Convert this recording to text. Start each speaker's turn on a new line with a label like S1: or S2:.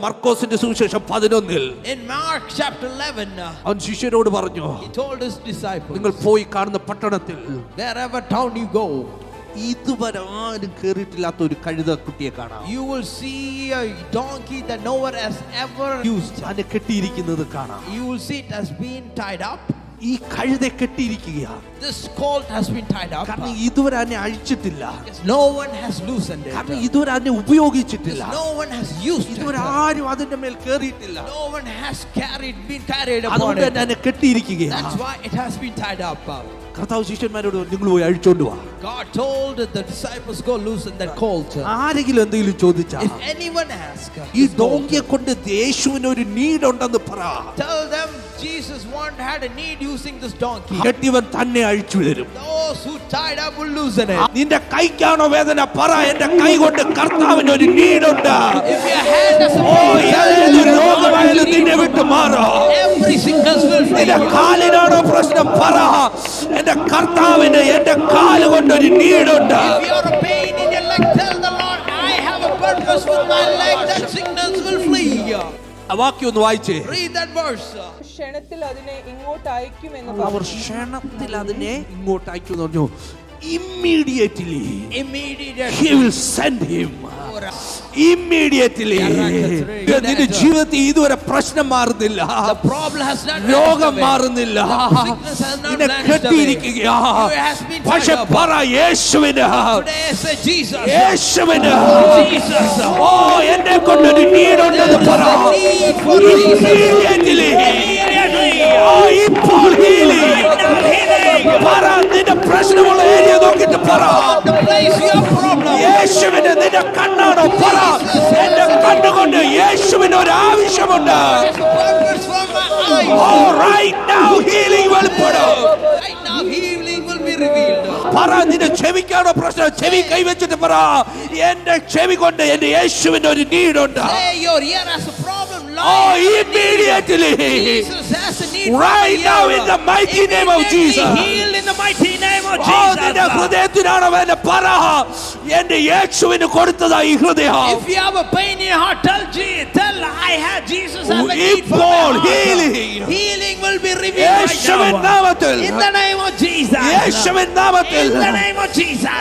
S1: മാർക്കോസിന്റെ സുവിശേഷം പതിനൊന്നിൽ. അവൻ ശിഷ്യരോട് പറഞ്ഞു നിങ്ങൾ പോയി കാണുന്ന പട്ടണത്തിൽ ഇതുവരെ ആരും കേറിയിട്ടില്ലാത്ത ഒരു
S2: കഴുത കുട്ടിയെ
S1: കാണാം. കെട്ടിയിരിക്കുന്നത് കാണാം. ഈ കഴുതെ കെട്ടിയിരിക്കുകയാണ്
S2: This colt has been tied up.
S1: കാരണം ഇതുവരെ അതിനെ അഴിച്ചിട്ടില്ല
S2: no one has loosened
S1: കാരണം
S2: it.
S1: ഇതുവരെ അതിനെ ഉപയോഗിച്ചിട്ടില്ല
S2: No one has used
S1: ഇതുവരെ. ആരും അതിന്റെ മേൽ കേറിയിട്ടില്ല
S2: No one has carried, been carried upon
S1: അതുകൊണ്ട്. തന്നെ അതിനെ കെട്ടിയിരിക്കുകയാണ്
S2: That's why it has been tied up.
S1: കർത്താവ് ശിഷ്യന്മാരോട് നിങ്ങൾ പോയി അഴിച്ചോണ്ട് വാ
S2: God told the disciples go loosen that colt.
S1: ആരെങ്കിലും എന്തെങ്കിലും ചോദിച്ചാ
S2: If anyone asks,
S1: ഈ ഡോങ്കിയെ കൊണ്ട് യേശുവിന് ഒരു നീടുണ്ടെന്ന് പറ
S2: tell them Jesus one had a need using this donkey.
S1: കെട്ടിയവൻ തന്നെ അഴിച്ചു തരും
S2: Those who tied up will loosen it.
S1: നിന്റെ കൈക്കാണോ വേദന പറ എന്റെ കൈ കൊണ്ട് കർത്താവിന് ഒരു നീടുണ്ട്
S2: If your hand has
S1: oh
S2: a
S1: ഏത് രോഗമായാലും നിന്നെ വിട്ട് മാറോ
S2: every sickness will flee.
S1: നിന്റെ കാലിനാണോ പ്രശ്നം പറ എന്റെ കർത്താവിന് എന്റെ കാല് കൊണ്ട് ഒരു നീടുണ്ട്
S2: If you're a pain in your leg, tell the Lord, I have a purpose with my leg. That sickness will flee.
S1: ആ വാക്യം ഒന്ന് വായിച്ചേ
S2: Read that verse.
S3: ക്ഷണത്തിൽ അതിനെ ഇങ്ങോട്ട് അയക്കുമെന്ന്
S1: അവർ
S3: പറഞ്ഞു
S1: ക്ഷണത്തിൽ അതിനെ ഇങ്ങോട്ട് അയക്കുമെന്ന് പറഞ്ഞു immediately
S2: Immediately.
S1: he will send him immediately നിന്റെ ജീവിതത്തിൽ ഇതുവരെ പ്രശ്നം മാറുന്നില്ല
S2: The problem has not
S1: രോഗം
S2: vanished away.
S1: മാറുന്നില്ല
S2: The sickness has not
S1: നിന്നെ
S2: vanished
S1: കെട്ടിയിരിക്കുകയാ
S2: away. It has been
S1: പക്ഷെ
S2: tied up.
S1: പറ യേശുവിന്
S2: Today say Jesus.
S1: യേശുവിന്
S2: Jesus.
S1: ഓ എന്നെ കൊണ്ടൊരു നീടുണ്ടെന്ന് പറ നിന്റെ പ്രശ്നമുള്ള ഏരിയ നോക്കിട്ട് പറ. യേശുവിന് നിന്റെ കണ്ണാണോ പറ എന്റെ കണ്ണുകൊണ്ട് യേശുവിന് ഒരു ആവശ്യമുണ്ട്. പറ നിന്റെ ചെവിക്കാണോ പ്രശ്നം ചെവി കൈവച്ചിട്ട് പറ എന്റെ ചെവി കൊണ്ട് എന്റെ യേശുവിന് ഒരു നീടുണ്ട്
S2: Say your ear has a problem.
S1: Oh
S2: Lord,
S1: immediately
S2: Jesus has a need
S1: Right
S2: for my
S1: now
S2: ear.
S1: in the mighty name of
S2: Immediately
S1: Jesus.
S2: Healed in the mighty name of
S1: ഓ നിന്റെ
S2: Jesus.
S1: ഹൃദയത്തിനാണോ എന്നെ പറ എന്റെ യേശുവിന് കൊടുത്തതാ ഈ ഹൃദയം
S2: If you have a pain in your heart, tell Jesus, tell I have Jesus have a need for
S1: ഇപ്പോൾ
S2: my
S1: യേശുവിൻ
S2: now.
S1: നാമത്തിൽ
S2: In the name of Jesus.
S1: യേശുവിൻ നാമത്തിൽ
S2: In the name of Jesus.